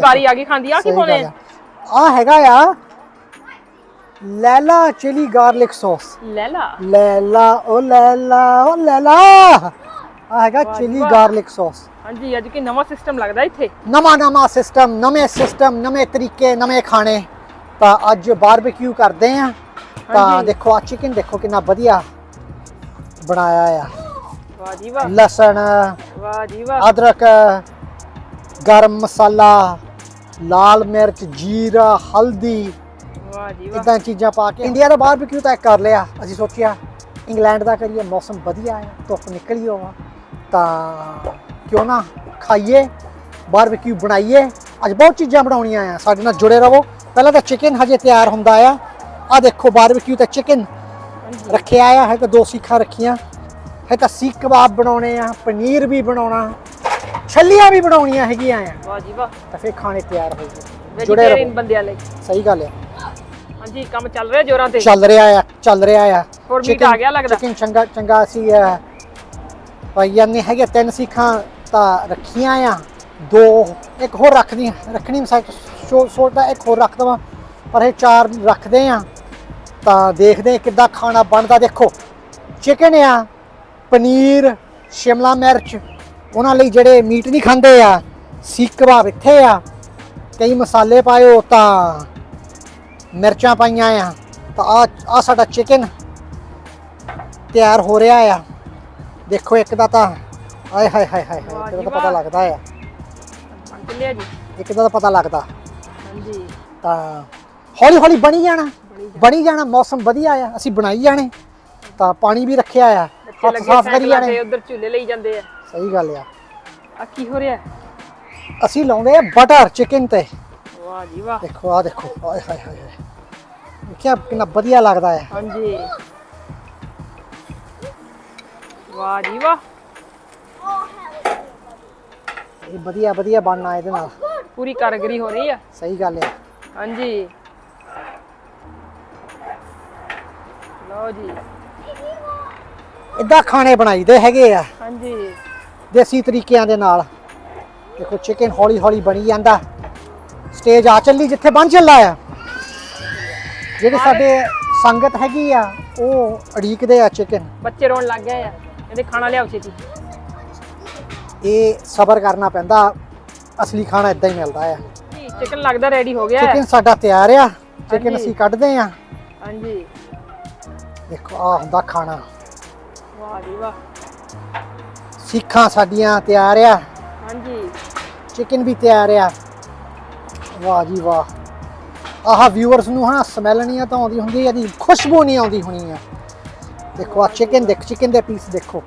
ਵਾਰੀ ਆ ਗਈ ਖਾਂਦੀ ਆ ਕੀ ਪਾਉਣੇ ਆ। ਹੈਗਾ ਆ ਲੈਲਾ ਚਿਲੀ ਗਾਰਲਿਕ ਸੌਸ। ਲੈ ਲਾ ਲੈਲਾ ਓ ਲੈਲਾ ਓ ਲੈਲਾ। ਆ ਹੈਗਾ ਚਿਲੀ ਗਾਰਲਿਕ ਸੌਸ। ਹਾਂਜੀ ਅੱਜ ਕੀ ਨਵਾਂ ਸਿਸਟਮ ਲੱਗਦਾ ਇੱਥੇ? ਨਵਾਂ ਨਵਾਂ ਸਿਸਟਮ ਨਵੇਂ ਸਿਸਟਮ ਨਵੇਂ ਤਰੀਕੇ ਨਵੇਂ ਖਾਣੇ। ਤਾਂ ਅੱਜ ਬਾਰਬੀਕਿਊ ਕਰਦੇ ਆ। ਤਾਂ। ਦੇਖੋ ਆ ਚਿਕਨ ਦੇਖੋ ਕਿੰਨਾ ਵਧੀਆ ਬਣਾਇਆ ਆ। ਵਾਹ ਜੀ ਵਾਹ। ਲਸਣ ਵਾਹ ਜੀ ਵਾਹ। ਅਦਰਕ ਗਰਮ ਮਸਾਲਾ। ਲਾਲ ਮਿਰਚ ਜੀਰਾ ਹਲਦੀ ਵਾਹ ਜੀ ਵਾਹ। ਇਦਾਂ ਚੀਜ਼ਾਂ ਪਾ ਕੇ ਇੰਡੀਆ ਦਾ ਬਾਰਬੀਕਿਊ ਤਾਂ ਕਰ ਲਿਆ। ਅਸੀਂ ਸੋਚਿਆ ਇੰਗਲੈਂਡ ਦਾ ਕਰੀਏ ਮੌਸਮ ਵਧੀਆ ਹੈ ਧੁੱਪ ਨਿਕਲੀ ਹੋਵਾ। ਤਾਂ ਕਿਉਂ ਨਾ ਖਾਈਏ ਬਾਰਬੀਕਿਊ ਬਣਾਈਏ। ਅੱਜ ਬਹੁਤ ਚੀਜ਼ਾਂ ਬਣਾਉਣੀਆਂ ਆ ਸਾਡੇ ਨਾਲ ਜੁੜੇ ਰਹੋ। ਪਹਿਲਾਂ ਤਾਂ ਚਿਕਨ ਹਜੇ ਤਿਆਰ ਹੁੰਦਾ ਆ। ਆ ਦੇਖੋ ਬਾਰਬੀਕਿਊ ਤੇ ਚਿਕਨ ਰੱਖਿਆ ਆ ਹੈ ਤਾਂ ਦੋ ਸੀਖਾਂ ਰੱਖੀਆਂ। ਹੈ ਤਾਂ ਸੀਖ ਕਬਾਬ ਬਣਾਉਣੇ ਆ ਪਨੀਰ ਵੀ ਬਣਾਉਣਾ। ਛੱਲੀਆਂ ਵੀ ਬਣਾਉਣੀਆਂ ਹੈਗੀਆਂ ਆ। ਵਾਹ ਜੀ ਵਾਹ। ਤਾਂ ਫਿਰ ਖਾਣੇ ਤਿਆਰ ਹੋ ਗਏ। ਜੁੜੇ ਰਹੋ। ਬੰਦਿਆਂ ਲਈ। ਸਹੀ ਗੱਲ ਆ। ਹਾਂਜੀ ਕੰਮ ਚੱਲ ਰਿਹਾ ਜੋਰਾਂ ਤੇ? ਚੱਲ ਰਿਹਾ ਆ ਚੱਲ ਰਿਹਾ ਆ। ਹੋਰ Chicken- ਆ ਗਿਆ ਲੱਗਦਾ? chicken ਚੰਗਾ ਚੰਗਾ ਸੀ ਭਾਈਆਂ ਨੇ ਹੈਗੇ ਤਿੰਨ ਸੀਖਾਂ ਤਾਂ ਰੱਖੀਆਂ ਆ। ਦੋ ਇੱਕ ਹੋਰ ਰੱਖਦੀ ਰੱਖਣੀ ਮੈਂ ਸੋਚਦਾ ਇੱਕ ਹੋਰ ਰੱਖ ਦਵਾਂ ਪਰ ਇਹ ਚਾਰ ਰੱਖਦੇ ਆ। ਤਾਂ ਦੇਖਦੇ ਆ ਕਿੱਦਾਂ ਖਾਣਾ ਬਣਦਾ। ਦੇਖੋ ਚਿਕਨ ਆ ਪਨੀਰ ਸ਼ਿਮਲਾ ਮਿਰਚ ਉਹਨਾਂ ਲਈ ਜਿਹੜੇ ਮੀਟ ਨਹੀਂ ਖਾਂਦੇ ਆ ਸੀਖ ਕਬਾਬ ਇੱਥੇ ਆ। ਕਈ ਮਸਾਲੇ ਪਾਇਓ ਤਾਂ ਮਿਰਚਾਂ ਪਾਈਆਂ ਆ। ਤਾਂ ਆ ਆ ਸਾਡਾ ਚਿਕਨ ਤਿਆਰ ਹੋ ਰਿਹਾ ਆ। ਦੇਖੋ ਇੱਕ ਦਾ ਤਾਂ ਆਏ ਹਾਏ ਹਾਏ ਹਾਏ ਇੱਕ ਦਾ ਤਾਂ ਪਤਾ। ਲੱਗਦਾ ਆ। ਜੀ ਇੱਕ ਦਾ ਤਾਂ ਪਤਾ ਲੱਗਦਾ। ਹਾਂਜੀ। ਤਾਂ ਹੌਲੀ ਹੌਲੀ ਬਣੀ ਜਾਣਾ ਬਣੀ ਜਾਣਾ ਮੌਸਮ ਵਧੀਆ ਆ ਅਸੀਂ ਬਣਾਈ ਜਾਣੇ। ਤਾਂ ਪਾਣੀ ਵੀ ਰੱਖਿਆ ਆ ਹੱਥ ਸਾਫ਼ ਕਰੀ ਜਾਣੇ। ਉਧਰ ਝੂਲੇ ਲਈ ਜਾਂਦੇ ਆ। ਸਹੀ ਗੱਲ ਆ। ਆ ਕੀ ਹੋ ਰਿਹਾ? ਅਸੀਂ ਲਾਉਂਦੇ ਆ ਬਟਰ ਚਿਕਨ ਤੇ। ਵਾਹ ਜੀ ਵਾਹ। ਦੇਖੋ ਆ ਦੇਖੋ ਆਏ ਹਾਏ ਹਾਏ ਹਾਏ। ਦੇਖਿਆ ਕਿੰਨਾ ਵਧੀਆ ਲੱਗਦਾ ਹੈ ਹਾਂਜੀ। ਵਾਹ ਜੀ ਵਾਹ। ਇਹ ਵਧੀਆ ਵਧੀਆ ਬਣਨਾ ਇਹਦੇ ਨਾਲ। ਪੂਰੀ ਕਾਰਗਰੀ ਹੋ ਰਹੀ ਆ। ਸਹੀ ਗੱਲ ਆ। ਹਾਂਜੀ। ਲਓ ਜੀ। ਇਦਾਂ ਖਾਣੇ ਬਣਾਈਦੇ ਹੈਗੇ ਆ। ਹਾਂਜੀ। ਦੇਸੀ ਤਰੀਕਿਆਂ ਦੇ ਨਾਲ। ਦੇਖੋ ਚਿਕਨ ਹੌਲੀ ਹੌਲੀ ਬਣੀ ਜਾਂਦਾ। ਸਟੇਜ ਆ ਚੱਲੀ ਜਿੱਥੇ ਬਣ ਚੱਲਾ ਆ। ਜਿਹੜੇ ਸਾਡੇ ਸੰਗਤ ਹੈਗੀ ਆ ਉਹ ਅੜੀਕਦੇ ਆ ਚਿਕਨ ਬੱਚੇ ਰੋਣ ਲੱਗ ਗਏ ਆ। ਇਹਦੇ ਖਾਣਾ ਲਿਆਓ ਛੇਤੀ। ਇਹ ਸਬਰ ਕਰਨਾ ਪੈਂਦਾ। ਅਸਲੀ ਖਾਣਾ ਇਦਾਂ ਹੀ ਮਿਲਦਾ ਆ। ਜੀ ਚਿਕਨ ਲੱਗਦਾ ਰੈਡੀ ਹੋ ਗਿਆ। ਚਿਕਨ ਸਾਡਾ ਤਿਆਰ ਆ। ਚਿਕਨ। ਅਸੀਂ ਕੱਢਦੇ ਆ। ਹਾਂਜੀ। ਦੇਖੋ ਆ ਹੁੰਦਾ ਖਾਣਾ। ਵਾਹ ਜੀ ਵਾਹ। ਸਿੱਖਾਂ ਸਾਡੀਆਂ ਤਿਆਰ ਆ। ਹਾਂਜੀ। ਚਿਕਨ ਵੀ ਤਿਆਰ ਆ। ਵਾਹ ਜੀ ਵਾਹ। ਆਹ ਵਿਊਅਰਸ ਨੂੰ ਹਨਾ ਸਮੈਲ ਨਹੀਂ ਆ ਤਾਂ ਆਉਂਦੀ ਹੁੰਦੀ ਇਹਦੀ ਖੁਸ਼ਬੂ ਨਹੀਂ ਆਉਂਦੀ ਹੋਣੀ ਆ। ਦੇਖੋ ਆ ਚਿਕਨ ਦੇਖ ਚਿਕਨ ਦੇ ਪੀਸ ਦੇਖੋ।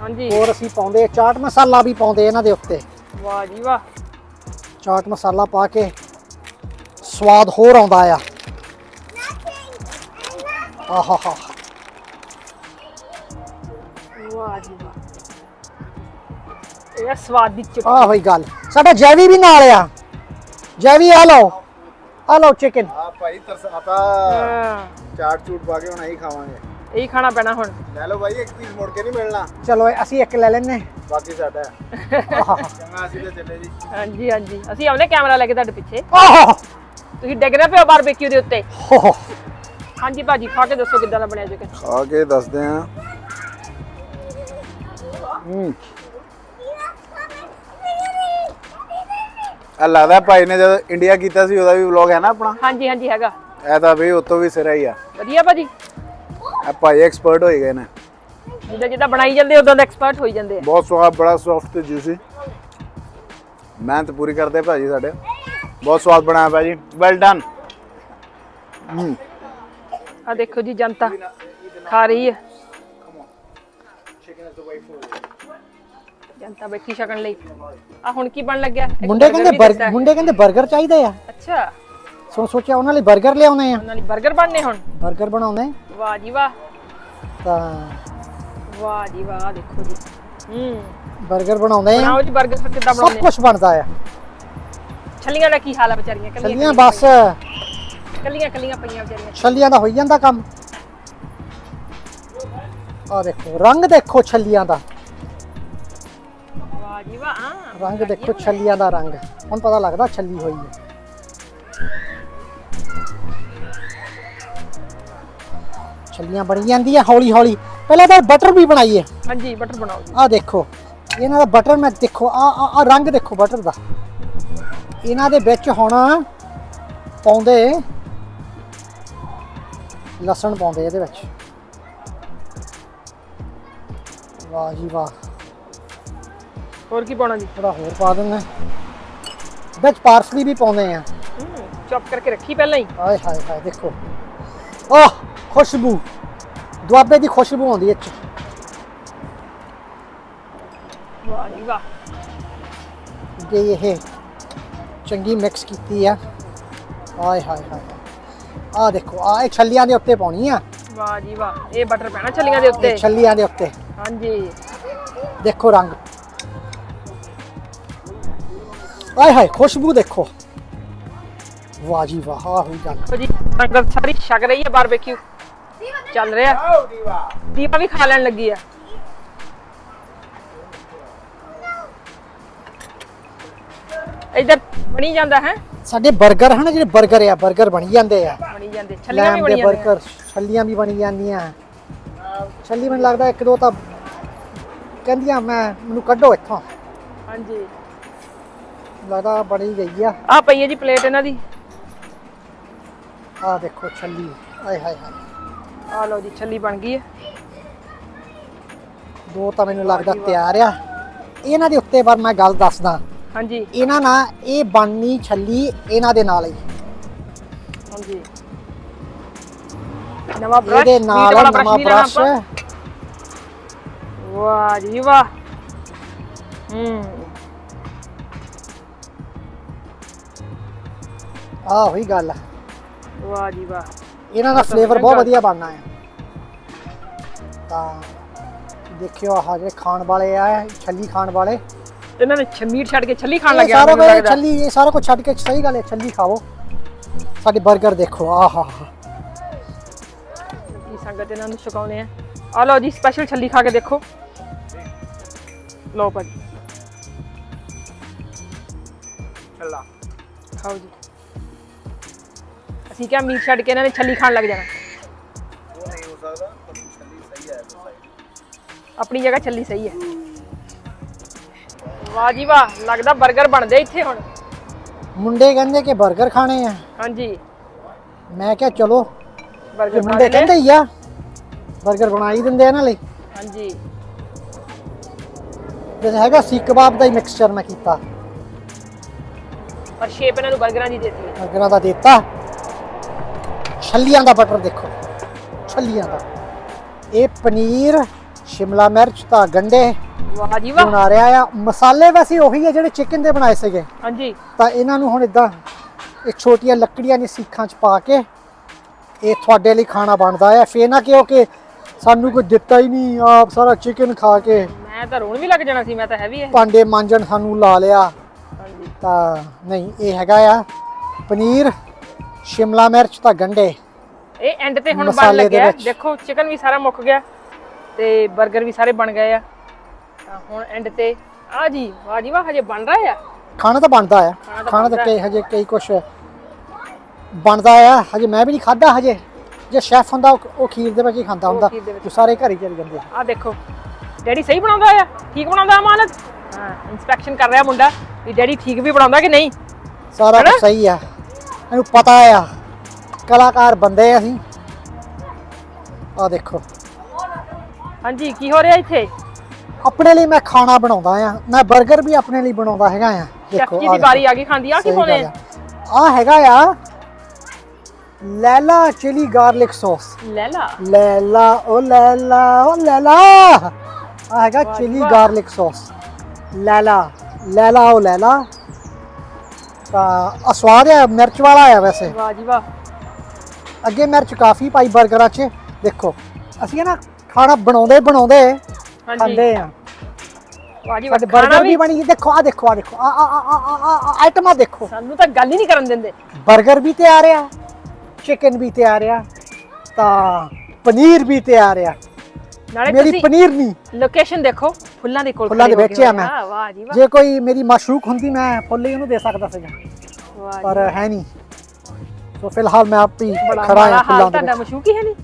ਹਾਂਜੀ। ਹੋਰ ਅਸੀਂ ਪਾਉਂਦੇ ਆ ਚਾਟ ਮਸਾਲਾ ਵੀ ਪਾਉਂਦੇ ਇਹਨਾਂ ਦੇ ਉੱਤੇ। ਵਾਹ ਜੀ ਵਾਹ। ਚਾਟ ਮਸਾਲਾ ਪਾ ਕੇ ਸਵਾਦ ਹੋਰ ਆਉਂਦਾ ਆ। ਆਹਾ ਹਾ ਵਾਹ ਜੀ ਇਹ ਆ ਸਵਾਦ ਦੀ ਚਿਕਨ ਆਹ ਹੋਈ ਗੱਲ। ਸਾਡਾ ਜੈਵੀ ਵੀ ਨਾਲ ਆ। ਜੈਵੀ ਆ ਲਓ। ਆ ਲਓ ਚਿਕਨ ਆ ਭਾਈ ਤਰਸ ਆਤਾ ਹਾਂ। ਚਾਟ ਚੂਟ ਪਾ ਕੇ ਹੁਣ ਆਹੀ ਖਾਵਾਂਗੇ। ਇਹੀ ਖਾਣਾ ਪੈਣਾ ਹੁਣ। ਲੈ ਲਓ ਭਾਈ ਇੱਕ ਪੀਸ ਮੁੜ ਕੇ ਨਹੀਂ ਮਿਲਣਾ। ਚਲੋ ਅਸੀਂ ਇੱਕ ਲੈ ਲੈਨੇ ਬਾਕੀ ਸਾਡਾ। ਚੰਗਾ ਅਸੀਂ ਤੇ ਚੱਲੇ ਜੀ। ਹਾਂਜੀ ਹਾਂਜੀ। ਅਸੀਂ ਆਉਂਦੇ ਕੈਮਰਾ ਲੈ ਕੇ ਤੁਹਾਡੇ ਪਿੱਛੇ। ਆਹਾ। ਤੁਸੀਂ ਡਿੱਗ ਰਹੇ ਪਿਓ ਬਾਰਬੀਕਿਊ ਦੇ ਉੱਤੇ। ਹਾਂਜੀ ਭਾਜੀ ਖਾ ਕੇ ਦੱਸੋ ਕਿੱਦਾਂ ਦਾ ਬਣਿਆ ਚਿਕਨ ਖਾ ਕੇ ਦੱਸਦੇ ਆ। ਹੂੰ। ਆ ਲੱਗਦਾ ਭਾਈ ਨੇ ਜਦੋਂ ਇੰਡੀਆ ਕੀਤਾ ਸੀ ਉਹਦਾ ਵੀ ਵਲੌਗ ਹੈ ਨਾ ਆਪਣਾ? ਹਾਂਜੀ ਹਾਂਜੀ ਹੈਗਾ। ਇਹ ਤਾਂ ਵੀ ਉਤੋਂ ਵੀ ਸਿਰਾ ਹੀ ਆ। ਵਧੀਆ ਭਾਜੀ। ਇਹ ਭਾਈ ਐਕਸਪਰਟ ਹੋਈ ਗਏ ਨੇ। ਜਿੱਦਾਂ ਜਿੱਦਾਂ ਬਣਾਈ ਜਾਂਦੇ ਉਦਾਂ ਦਾ ਐਕਸਪਰਟ ਹੋਈ ਜਾਂਦੇ ਆ। ਬਹੁਤ ਸਵਾਦ ਬੜਾ ਸੌਫਟ ਤੇ ਜੂਸੀ ਮਿਹਨਤ ਪੂਰੀ ਕਰਦੇ ਭਾਜੀ ਸਾਡੇ। ਬਹੁਤ ਸਵਾਦ ਬਣਾਇਆ ਭਾਜੀ। ਵੈਲ ਡਨ ਆ ਦੇਖੋ ਜੀ ਜਨਤਾ ਖਾ ਰਹੀ ਹੈ। ਜਨਤਾ ਬੈਠੀ ਛਕਣ ਲਈ। ਆ ਹੁਣ ਕੀ ਬਣ ਲੱਗਿਆ? ਮੁੰਡੇ ਕਹਿੰਦੇ ਵੀ ਮੁੰਡੇ ਕਹਿੰਦੇ 버ਗਰ ਚਾਹੀਦਾ ਆ। ਅੱਛਾ। ਸੋ ਸੋਚਿਆ ਉਹਨਾਂ ਲਈ 버ਗਰ ਲਿਆਉਣੇ ਆ। ਉਹਨਾਂ ਲਈ 버ਗਰ ਬਣਨੇ ਹੁਣ? 버ਗਰ ਬਣਾਉਣੇ ਵਾਹ ਜੀ ਵਾਹ। ਤਾਂ ਵਾਹ ਜੀ ਵਾਹ ਦੇਖੋ ਜੀ। ਹੂੰ। 버ਗਰ ਬਣਾਉਣੇ ਆ। ਬਣਾਓ ਜੀ 버ਗਰ ਫਿਰ ਕਿੱਦਾਂ ਸਭ ਕੁਝ ਬਣਦਾ ਆ। ਛੱਲੀਆਂ ਦਾ ਕੀ ਹਾਲ ਆ ਵਿਚਾਰੀਆਂ? ਕੱਲੀਆਂ ਬਸ। ਕੱਲੀਆਂ ਕੱਲੀਆਂ ਪਈਆਂ ਵਿਚਾਰੀਆਂ। ਛੱਲੀਆਂ ਦਾ ਹੋਈ ਜਾਂਦਾ ਕੰਮ। ਆ ਦੇਖੋ ਰੰਗ ਦੇਖੋ ਛੱਲੀਆਂ ਦਾ। ਵਾਹ ਜੀ ਵਾਹ ਹਾਂ ਰੰਗ ਦੇਖੋ ਛੱਲੀਆਂ ਦਾ ਰੰਗ। ਹੁਣ ਪਤਾ ਲੱਗਦਾ ਛੱਲੀ ਹੋਈ ਹੈ। ਛੱਲੀਆਂ ਬਣੀ ਜਾਂਦੀਆਂ ਹੌਲੀ ਹੌਲੀ ਪਹਿਲਾਂ ਤਾਂ ਬਟਰ ਵੀ ਬਣਾਈਏ। ਹਾਂਜੀ ਬਟਰ ਬਣਾਓ ਜੀ। ਆ ਦੇਖੋ ਇਹਨਾਂ ਦਾ ਬਟਰ ਮੈਂ ਦੇਖੋ ਆ ਆ ਰੰਗ ਦੇਖੋ ਬਟਰ ਦਾ। ਇਹਨਾਂ ਦੇ ਵਿੱਚ ਹੁਣ ਪਾਉਂਦੇ ਲਸਣ ਪਾਉਂਦੇ ਇਹਦੇ ਵਿੱਚ। ਵਾਹ ਜੀ ਵਾਹ। ਹੋਰ ਕੀ ਪਾਉਣਾ ਜੀ? ਥੋੜਾ ਹੋਰ ਪਾ ਦਿੰਦੇ ਵਿੱਚ ਪਾਰਸਲੀ ਵੀ ਪਾਉਂਦੇ ਆ ਚੌਪ ਕਰਕੇ ਰੱਖੀ ਪਹਿਲਾਂ ਹੀ। ਆਏ ਹਾਏ ਹਾਏ ਦੇਖੋ। ਆਹ ਖੁਸ਼ਬੂ। ਦੁਆਬੇ ਦੀ ਖੁਸ਼ਬੂ ਆਉਂਦੀ ਇੱਥੇ। ਵਾਹ ਜੀ ਵਾਹ। ਜੇ ਇਹ ਚੰਗੀ ਮਿਕਸ ਕੀਤੀ ਆ। ਆਏ ਹਾਏ ਹਾਏ। ਆ ਦੇਖੋ ਆ ਇਹ ਛੱਲੀਆਂ ਦੇ ਉੱਤੇ ਪਾਉਣੀ ਆ। ਵਾਹ ਜੀ ਵਾਹ। ਇਹ ਬਟਰ ਪੈਣਾ ਛੱਲੀਆਂ ਦੇ ਉੱਤੇ? ਛੱਲੀਆਂ ਦੇ ਉੱਤੇ। ਹਾਂਜੀ। ਦੇਖੋ ਰੰਗ। ਆਏ ਹਾਏ ਖੁਸ਼ਬੂ ਦੇਖੋ। ਵਾਹ ਜੀ ਵਾਹ ਆ ਹੋਈ ਗੱਲ। ਜੀ ਸੰਗਤ ਸਾਰੀ ਛਕ ਰਹੀ ਹੈ ਬਾਰਬੇਕਿਊ ਚੱਲ ਰਿਹਾ। ਦੀਵਾ। ਵੀ ਖਾ ਲੈਣ ਲੱਗੀ ਆ। ਇਧਰ ਬਣੀ ਜਾਂਦਾ ਹੈ? ਸਾਡੇ 버ਗਰ ਹਨ ਜਿਹੜੇ 버ਗਰ ਆ 버ਗਰ ਬਣੀ ਜਾਂਦੇ ਆ। ਬਣੀ ਜਾਂਦੇ ਛੱਲੀਆਂ ਵੀ ਬਣੀਆਂ ਬਰਗਰ ਛੱਲੀਆਂ ਵੀ ਬਣੀ ਜਾਂਦੀਆਂ। ਛੱਲੀ ਮੈਨੂੰ ਲੱਗਦਾ ਇੱਕ ਦੋ ਤਾਂ ਕਹਿੰਦੀਆਂ ਮੈਂ ਮੈਨੂੰ ਕੱਢੋ ਇੱਥੋਂ। ਹਾਂਜੀ। ਲੱਗਦਾ ਬਣੀ ਗਈ ਆ। ਆ ਪਈ ਹੈ ਜੀ ਪਲੇਟ ਇਹਨਾਂ ਦੀ। ਆ ਦੇਖੋ ਛੱਲੀ। ਆਏ ਹਾਏ ਹਾਏ। ਆ ਲਓ ਜੀ ਛੱਲੀ ਬਣ ਗਈ ਹੈ। ਦੋ ਤਾਂ ਮੈਨੂੰ ਲੱਗਦਾ ਤਿਆਰ ਆ। ਇਹਨਾਂ ਦੇ ਉੱਤੇ ਪਰ ਮੈਂ ਗੱਲ ਦੱਸਦਾ। ਹਾਂਜੀ। ਇਹਨਾਂ ਨਾਲ ਇਹ ਬਣਨੀ ਛੱਲੀ ਇਹਨਾਂ ਦੇ ਨਾਲ ਹੀ। ਹਾਂਜੀ। ਨਵਾਂ ਬ੍ਰਸ਼ ਇਹਦੇ ਨਾਲ ਵਾਲਾ ਨਵਾਂ ਨਹੀਂ ਲੈਣਾ ਬ੍ਰਸ਼ ਆਪਾਂ। ਵਾਹ ਜੀ ਵਾਹ ਹੂੰ ਆ ਹੋਈ ਗੱਲ ਵਾਹ ਜੀ ਵਾਹ ਇਹਨਾਂ ਦਾ ਫਲੇਵਰ ਬਹੁਤ ਵਧੀਆ ਬਣਨਾ ਹੈ ਤਾਂ ਦੇਖਿਓ ਆਹ ਜਿਹੜੇ ਖਾਣ ਵਾਲੇ ਆ ਛੱਲੀ ਖਾਣ ਵਾਲੇ ਇਹਨਾਂ ਨੇ ਛਮੀਰ ਛੱਡ ਕੇ ਛੱਲੀ ਖਾਣ ਇਹ ਲੱਗਿਆ ਸਾਰਾ ਮੈਨੂੰ ਕੁਝ ਲੱਗਦਾ ਛੱਲੀ ਇਹ ਸਾਰਾ ਕੁਝ ਛੱਡ ਕੇ ਸਹੀ ਗੱਲ ਹੈ ਛੱਲੀ ਖਾਓ ਸਾਡੇ 버ਗਰ ਦੇਖੋ ਆਹਾ ਕੀ ਸੰਗਤ ਇਹਨਾਂ ਨੂੰ ਛਕਾਉਨੇ ਆ। ਆ ਲਓ ਜੀ ਸਪੈਸ਼ਲ ਛੱਲੀ ਖਾ ਕੇ ਦੇਖੋ। ਲਓ ਭਾਜੀ। ਛੱਲਾ। ਖਾਓ ਜੀ। ਅਸੀਂ ਕਿਹਾ ਮੀਟ ਛੱਡ ਕੇ ਇਹਨਾਂ ਨੇ ਛੱਲੀ ਖਾਣ ਲੱਗ ਜਾਣਾ। ਆਪਣੀ ਜਗ੍ਹਾ ਛੱਲੀ ਸਹੀ ਹੈ। ਵਾਹ ਜੀ ਵਾਹ ਲੱਗਦਾ 버ਗਰ ਬਣਦੇ ਇੱਥੇ ਹੁਣ। ਮੁੰਡੇ ਕਹਿੰਦੇ ਕਿ 버ਗਰ ਖਾਣੇ ਆ। ਹਾਂਜੀ। ਮੈਂ ਕਿਹਾ ਚਲੋ 버ਗਰ ਮੁੰਡੇ ਕਹਿੰਦੇ ਯਾ 버ਗਰ ਬਣਾ ਹੀ ਦਿੰਦੇ ਆ ਨਾਲੇ ਹਾਂਜੀ। ਤੇ ਹੈਗਾ ਸੀਖ ਕਬਾਬ ਦਾ ਹੀ ਮਿਕਸਚਰ ਮੈਂ ਕੀਤਾ। ਪਰ ਸ਼ੇਪ ਇਹਨਾਂ ਨੂੰ 버ਗਰਾਂ ਦੀ ਦਿੱਤੀ। ਹੈ ਬਰਗਰਾਂ ਦਾ ਦਿੱਤਾ। ਛੱਲੀਆਂ ਦਾ ਬਟਰ ਦੇਖੋ। ਛੱਲੀਆਂ ਦਾ। ਇਹ ਪਨੀਰ ਸ਼ਿਮਲਾ ਮਿਰਚ ਤਾਂ ਗੰਡੇ ਵਾਹ ਜੀ ਵਾਹ। ਬਣਾ ਰਿਹਾ ਮਸਾਲੇ ਵੈਸੇ ਉਹੀ ਆ ਜਿਹੜੇ ਚਿਕਨ ਦੇ ਬਣਾਏ ਸੀਗੇ। ਹਾਂਜੀ। ਤਾਂ ਇਹਨਾਂ ਨੂੰ ਹੁਣ ਇਦਾਂ ਇਹ ਛੋਟੀਆਂ ਲੱਕੜੀਆਂ ਨੇ ਸੀਖਾਂ 'ਚ ਪਾ ਕੇ ਇਹ ਤੁਹਾਡੇ ਲਈ ਖਾਣਾ ਬਣਦਾ ਹੈ ਫੇਰ ਨਾ ਕਿਉਂ ਕਿ ਸਾਨੂੰ ਕੋਈ ਦਿੱਤਾ ਹੀ ਨਹੀਂ ਆਪ ਸਾਰਾ ਚਿਕਨ ਖਾ ਕੇ। ਮੈਂ ਤਾਂ ਰੋਣ ਵੀ ਲੱਗ ਜਾਣਾ ਸੀ ਮੈਂ ਤਾਂ ਹੈਵੀ ਹੈ ਭਾਂਡੇ ਮਾਂਜਣ ਸਾਨੂੰ ਲਾ ਲਿਆ। ਤਾਂ ਨਹੀਂ ਇਹ ਹੈਗਾ ਆ ਪਨੀਰ ਸ਼ਿਮਲਾ ਮਿਰਚ ਤਾਂ ਗੰਡੇ ਇਹ ਐਂਡ ਤੇ ਹੁਣ ਬਣ ਲੱਗਿਆ। ਦੇਖੋ ਚਿਕਨ ਵੀ ਸਾਰਾ ਮੁੱਕ ਗਿਆ ਤੇ 버ਗਰ ਵੀ ਸਾਰੇ ਬਣ ਗਏ ਆ। ਤਾਂ ਹੁਣ ਐਂਡ ਤੇ ਆ ਜੀ ਵਾਹ ਜੀ ਵਾਹ ਹਜੇ ਬਣ ਰਿਹਾ ਆ? ਖਾਣਾ ਤਾਂ ਬਣਦਾ ਆ। ਖਾਣਾ ਤਾਂ ਕਈ ਹਜੇ ਕਈ ਕੁਛ ਬਣਦਾ ਆ। ਹਜੇ ਮੈਂ ਵੀ ਨਹੀਂ ਖਾਦਾ ਹਜੇ। ਜੇ ਸ਼ੈਫ ਹੁੰਦਾ ਉਹ- ਖੀਰ ਦੇ ਵਿੱਚ ਹੀ ਖਾਂਦਾ ਹੁੰਦਾ ਖੀਰ ਦੇ ਵਿੱਚ। ਜੋ ਸਾਰੇ ਘਰ ਹੀ ਚਲੇ ਜਾਂਦੇ ਆ। ਦੇਖੋ ਡੈਡੀ ਸਹੀ ਬਣਾਉਂਦਾ ਆ ਠੀਕ ਬਣਾਉਂਦਾ ਅਮਾਨਤ? ਹਾਂ ਇਨਸਪੈਕਸ਼ਨ ਕਰ ਰਿਹਾ ਮੁੰਡਾ ਵੀ ਡੈਡੀ ਠੀਕ ਵੀ ਬਣਾਉਂਦਾ ਕਿ ਨਹੀਂ? ਸਾਰਾ ਹੈਨਾ? ਕੁਝ ਸਹੀ ਆ। ਇਹਨੂੰ ਪਤਾ ਆ ਕਲਾਕਾਰ ਬੰਦੇ ਆ ਅਸੀਂ। ਆ ਦੇਖੋ। ਹਾਂਜੀ ਕੀ ਹੋ ਰਿਹਾ ਇੱਥੇ? ਆਪਣੇ ਲਈ ਮੈਂ ਖਾਣਾ ਬਣਾਉਂਦਾ ਆ। ਮੈਂ 버ਗਰ ਵੀ ਆਪਣੇ ਲਈ ਬਣਾਉਂਦਾ ਹੈਗਾ ਆ। ਸ਼ੈਫ ਜੀ ਆਹ ਦੀ ਵਾਰੀ ਆ ਗਈ ਖਾਂਦੀ ਆ ਕੀ ਸਹੀ ਪਾਉਣੇ ਆ? ਹੈਗਾ ਆ ਲੈਲਾ ਚਿਲੀ ਗਾਰਲਿਕ ਸੌਸ ਲੈਲਾ ਲੈਲਾ ਓ ਲੈਲਾ ਓ ਲੈਲਾ ਆ ਹੈਗਾ ਚਿਲੀ ਗਾਰਲਿਕ ਸੌਸ ਲੈਲਾ ਲੈਲਾ ਓ ਲੈਲਾ ਤਾਂ ਅਸਵਾਦ ਹੈ ਮਿਰਚ ਵਾਲਾ ਆ ਵੈਸੇ ਅੱਗੇ ਮਿਰਚ ਕਾਫੀ ਪਾਈ ਬਰਗਰਾਂ 'ਚ ਦੇਖੋ ਅਸੀਂ ਨਾ ਖਾਣਾ ਬਣਾਉਂਦੇ ਬਣਾਉਂਦੇ ਖਾਂਦੇ ਆ ਵਾਜੀ ਵਾਹ 버ਗਰ ਵੀ ਬਣੀ ਦੇਖੋ ਆ ਦੇਖੋ ਆ ਦੇਖੋ ਆ ਆ ਆ ਆਈਟਮਾਂ ਦੇਖੋ ਸਾਨੂੰ ਤਾਂ ਗੱਲ ਹੀ ਨਹੀਂ ਕਰਨ ਦਿੰਦੇ ਬਰਗਰ ਵੀ ਤਿਆਰ ਆ ਚਿਕਨ ਵੀ ਤਿਆਰ ਆ ਤਾਂ ਪਨੀਰ ਵੀ ਤਿਆਰ ਆ। ਨਾਲੇ ਮੇਰੀ ਤੁਸੀਂ ਪਨੀਰ ਨਹੀਂ। ਲੋਕੇਸ਼ਨ ਦੇਖੋ ਫੁੱਲਾਂ ਦੇ ਕੋਲ ਫੁੱਲਾਂ ਦੇ ਖੜੇ ਹੋ ਵਿੱਚ ਆ ਮੈਂ। ਵਾਹ, ਵਾਹ ਜੀ ਵਾਹ। ਜੇ ਕੋਈ ਮੇਰੀ ਮਾਸ਼ੂਕ ਹੁੰਦੀ ਮੈਂ ਫੁੱਲ ਹੀ ਉਹਨੂੰ ਦੇ ਸਕਦਾ ਸੀਗਾ। ਵਾਹ ਪਰ ਹੈ ਨਹੀਂ। ਸੋ ਫਿਲਹਾਲ ਮੈਂ ਆਪ ਹੀ ਬੜਾ ਖੜਾ ਮਾੜਾ ਹਾਂ ਹਾਲ ਫੁੱਲਾਂ ਦੇ ਤੁਹਾਡਾ ਵਿੱਚ। ਮਸ਼ੂਕ ਹੀ ਹੈ ਨਹੀਂ?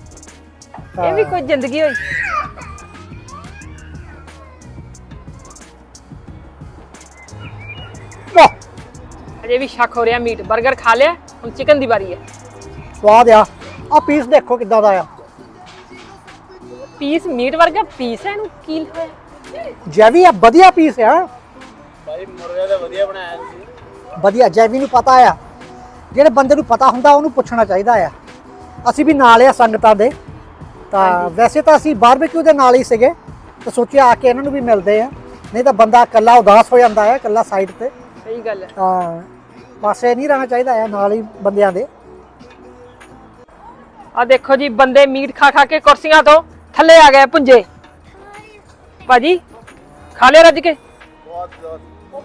ਇਹ ਵੀ ਕੋਈ ਜ਼ਿੰਦਗੀ ਹੋਈ। ਵਾਹ, ਅਜੇ ਵੀ ਸ਼ੱਕ ਹੋ ਰਿਹਾ ਮੀਟ 버ਗਰ ਖਾ ਲਿਆ ਹੁਣ ਚਿਕਨ ਦੀ ਵਾਰੀ ਹੈ। ਸਵਾਦ ਆ। ਆ ਪੀਸ ਦੇਖੋ ਕਿੱਦਾਂ ਦਾ ਆ। ਪੀਸ ਮੀਟ ਵਰਗਾ ਪੀਸ ਹੈ ਇਹਨੂੰ ਕੀ ਹੋਇਆ? ਜੈਵੀ ਆ ਵਧੀਆ ਪੀਸ ਆ। ਭਾਈ ਮੁਰਗੇ ਦਾ ਵਧੀਆ ਬਣਾਇਆ ਤੁਸੀਂ ਵਧੀਆ ਜੈਵੀ ਨੂੰ ਪਤਾ ਆ। ਜਿਹੜੇ ਬੰਦੇ ਨੂੰ ਪਤਾ ਹੁੰਦਾ ਉਹਨੂੰ ਪੁੱਛਣਾ ਚਾਹੀਦਾ ਆ। ਅਸੀਂ ਵੀ ਨਾਲ ਆ ਸੰਗਤਾਂ ਦੇ। ਤਾਂ ਵੈਸੇ ਤਾਂ ਅਸੀਂ ਬਾਰਬੀਕਿਊ ਦੇ ਨਾਲ ਹੀ ਸੀਗੇ। ਤਾਂ ਸੋਚਿਆ ਆ ਕੇ ਇਹਨਾਂ ਨੂੰ ਵੀ ਮਿਲਦੇ ਆ। ਨਹੀਂ ਤਾਂ ਬੰਦਾ ਇਕੱਲਾ ਉਦਾਸ ਹੋ ਜਾਂਦਾ ਹੈ ਇਕੱਲਾ ਸਾਈਡ ਤੇ। ਸਹੀ ਗੱਲ ਹੈ। ਤਾਂ ਪਾਸੇ ਨਹੀਂ ਰਹਿਣਾ ਚਾਹੀਦਾ ਆ ਨਾਲ ਹੀ ਬੰਦਿਆਂ ਦੇ। ਆ ਦੇਖੋ ਜੀ ਬੰਦੇ ਮੀਟ ਖਾ ਖਾ ਕੇ ਕੁਰਸੀਆਂ ਤੋਂ ਥੱਲੇ ਆ ਗਏ ਪੁੰਜੇ। ਭਾਜੀ ਖਾ ਲਿਆ ਰੱਜ ਕੇ? ਬਹੁਤ ਬਹੁਤ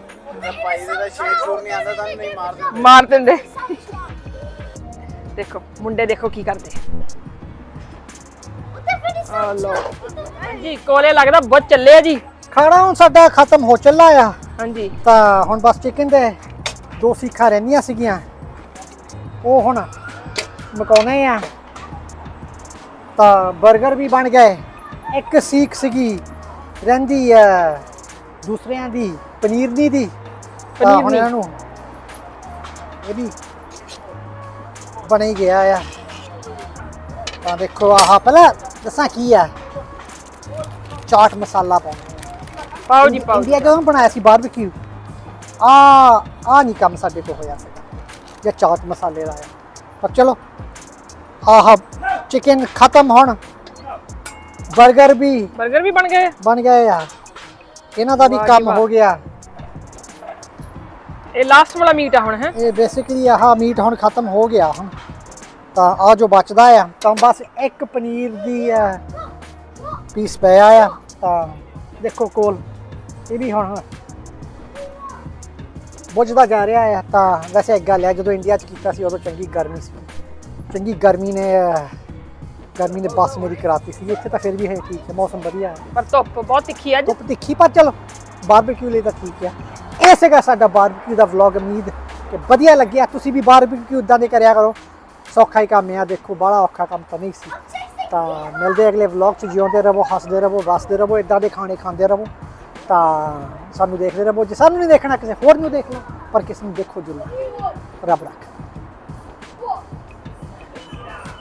ਭਾਈ ਦੇ ਦਾ ਸ਼ੇਰ ਸ਼ੋਰ ਨਹੀਂ ਆਉਂਦਾ ਤਾਂ ਨਹੀਂ ਮਾਰਦੇ ਮਾਰ ਦਿੰਦੇ। ਦੇਖੋ ਮੁੰਡੇ ਦੇਖੋ ਕੀ ਕਰਦੇ। ਆ ਲੋ ਜੀ ਕੋਲੇ ਲੱਗਦਾ ਬਹੁਤ ਚੱਲੇ ਆ ਜੀ। ਖਾਣਾ ਹੁਣ ਸਾਡਾ ਖਤਮ ਹੋ ਚੱਲਾ ਆ। ਹਾਂਜੀ। ਤਾਂ ਹੁਣ ਬਸ ਚਿਕਨ ਦੇ ਦੋ ਸੀਖਾਂ ਰਹਿੰਦੀਆਂ ਸੀਗੀਆਂ। ਉਹ ਹੁਣ ਮਕਾਉਣੇ ਆ। ਤਾਂ 버ਗਰ ਵੀ ਬਣ ਗਏ। ਇੱਕ ਸੀਖ ਸੀਗੀ ਰਹਿੰਦੀ ਆ ਦੂਸਰਿਆਂ ਦੀ ਪਨੀਰ ਦੀ। ਦੀ ਤਾਂ ਪਨੀਰ ਹੁਣ। ਇਹਨਾਂ ਨੂੰ ਇਹ ਵੀ ਬਣ ਹੀ ਗਿਆ ਆ। ਤਾਂ ਦੇਖੋ ਆਹ ਪਹਿਲਾਂ ਦੱਸਾਂ ਕੀ ਆ। ਚਾਟ ਮਸਾਲਾ ਪਾਉਣਾ। ਪਾਓ ਜੀ ਪਾਓ। ਇੰਡੀਆ ਕਿਉਂ ਬਣਾਇਆ ਸੀ ਬਾਰਬੀਕਿਊ? ਆ ਆ ਨਹੀਂ ਕੰਮ ਸਾਡੇ ਤੋਂ ਹੋਇਆ। ਸੀਗਾ ਜਾਂ ਚਾਟ ਮਸਾਲੇ ਦਾ ਆ। ਪਰ ਚਲੋ ਆਹ ਚਿਕਨ ਖਤਮ ਹੁਣ। 버ਗਰ ਵੀ 버ਗਰ ਵੀ ਬਣ ਗਏ? ਆ? ਬਣ ਗਏ ਆ। ਇਹਨਾਂ ਦਾ ਵੀ ਕੰਮ। ਹੋ ਗਿਆ। ਇਹ ਲਾਸਟ ਵਾਲਾ ਮੀਟ ਆ ਹੁਣ ਹੈ? ਇਹ ਬੇਸਿਕਲੀ ਆਹ ਮੀਟ ਹੁਣ ਖਤਮ ਹੋ ਗਿਆ ਹੁਣ। ਤਾਂ ਆ ਜੋ ਬਚਦਾ ਆ ਤਾਂ ਬਸ ਇੱਕ ਪਨੀਰ ਦੀ ਪੀਸ ਪਿਆ ਆ। ਤਾਂ ਦੇਖੋ ਕੋਲ ਇਹ ਵੀ ਹੁਣ ਬੁਝਦਾ ਜਾ ਰਿਹਾ ਆ। ਤਾਂ ਵੈਸੇ ਇੱਕ ਗੱਲ ਹੈ ਜਦੋਂ ਇੰਡੀਆ 'ਚ ਕੀਤਾ ਸੀ ਉਦੋਂ ਚੰਗੀ ਗਰਮੀ ਸੀ। ਚੰਗੀ ਗਰਮੀ ਨੇ ਗਰਮੀ ਨੇ ਬਸ ਮੇਰੀ ਕਰਾਤੀ ਸੀ ਇੱਥੇ ਤਾਂ ਫਿਰ ਵੀ ਹੈ ਠੀਕ ਹੈ ਮੌਸਮ ਵਧੀਆ ਹੈ। ਪਰ ਧੁੱਪ ਬਹੁਤ ਤਿੱਖੀ ਆ ਅੱਜ ਧੁੱਪ ਤਿੱਖੀ ਪਰ ਚਲੋ ਬਾਰਬੀਕਿਊ ਲਈ ਤਾਂ ਠੀਕ ਆ। ਇਹ ਸੀਗਾ ਸਾਡਾ ਬਾਰਬੀਕਿਊ ਦਾ ਵਲੌਗ ਉਮੀਦ ਕਿ ਵਧੀਆ ਲੱਗਿਆ। ਤੁਸੀਂ ਵੀ ਬਾਰਬੀਕਿਊ ਇਦਾਂ ਦੇ ਕਰਿਆ ਕਰੋ। ਸੌਖਾ ਹੀ ਕੰਮ ਆ ਦੇਖੋ ਬੜਾ ਔਖਾ ਕੰਮ ਤਾਂ ਨਹੀਂ ਸੀ। ਤਾਂ ਮਿਲਦੇ ਅਗਲੇ ਵਲੌਗ 'ਚ ਜਿਉਂਦੇ ਰਹੋ ਹੱਸਦੇ ਰਹੋ ਵਸਦੇ ਰਹੋ ਇਦਾਂ ਦੇ ਖਾਣੇ ਖਾਂਦੇ ਰਹੋ। ਤਾਂ ਸਾਨੂੰ ਦੇਖਦੇ ਰਹੋ। ਜੇ ਸਾਨੂੰ ਨਹੀਂ ਦੇਖਣਾ ਕਿਸੇ ਹੋਰ ਨੂੰ ਦੇਖ ਲਓ ਪਰ ਕਿਸੇ ਨੂੰ ਦੇਖੋ ਜ਼ਰੂਰ। ਰੱਬ ਰੱਖ।